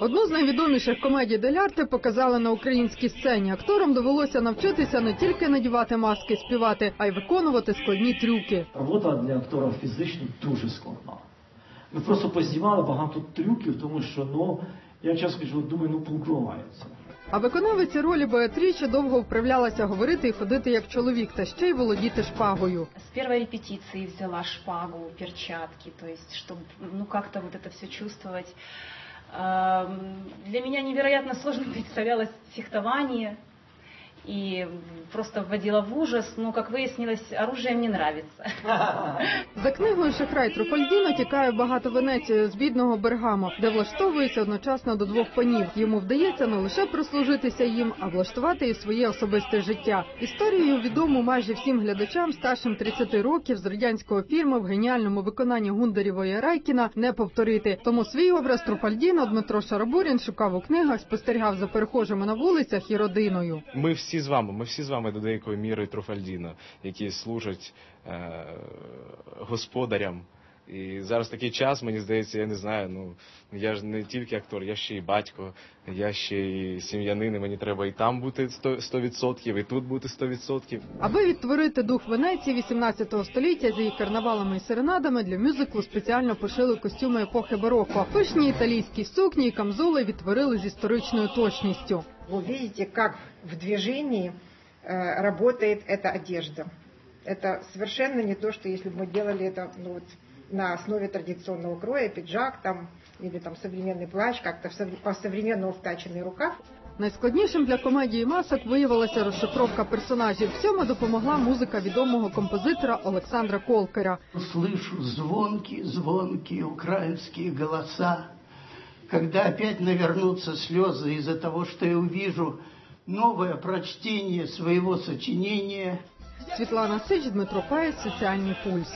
Одну з найвідоміших комедій Делярти показали на українській сцені. Акторам довелося навчитися не тільки надівати маски, співати, а й виконувати складні трюки. Робота для актора фізично дуже складна. Ми просто познімали багато трюків, тому що ну я чесно кажу, думаю, ну получається. А виконавиця ролі Беатрічі довго вправлялася говорити і ходити як чоловік, та ще й володіти шпагою. С первой репетиции взяла шпагу, перчатки, то есть, чтобы ну как-то вот это все чувствовать. Для меня невероятно сложно представлялось фехтование и просто вводила в ужас. Но, как выяснилось, оружие мне нравится. За книгою Шахрай Труфальдіно тікає багато Венеції з бідного Бергамо, де влаштовується одночасно до двох панів. Йому вдається не лише прислужитися їм, а влаштувати і своє особисте життя. Історію відому майже всім глядачам старшим 30 років з радянського фільму в геніальному виконанні Гундарєва і Райкіна не повторити. Тому свій образ Труфальдіно Дмитро Шарабурін шукав у книгах, спостерігав за перехожими на вулицях і родиною. Ми всі з вами, ми всі з вами до деякої міри Труфальдіно, які служать е, господарям. І зараз такий час, мені здається, я не знаю. Ну я ж не тільки актор, я ще й батько, я ще й сім'янин, і мені треба і там бути 100%, 100% і тут бути 100%. Аби відтворити дух Венеції 18 століття з її карнавалами і серенадами для мюзиклу спеціально пошили костюми епохи бароко. Пишні італійські сукні і камзоли відтворили з історичною точністю. Вы видите, как в движении э, работает эта одежда. Это совершенно не то, что если бы мы делали это ну, вот, на основе традиционного кроя, пиджак там или там современный плащ, как-то в сов- по-современному втаченный рукав. Найскладнішим для комедії масок виявилася розшифровка персонажів. В цьому допомогла музика відомого композитора Олександра Колкера. Слышу звонкие, звонкие украинские голоса. Когда опять навернутся слезы из-за того, что я увижу новое прочтение своего сочинения, Світлана Сич, Дмитро Паєць, соціальний пульс.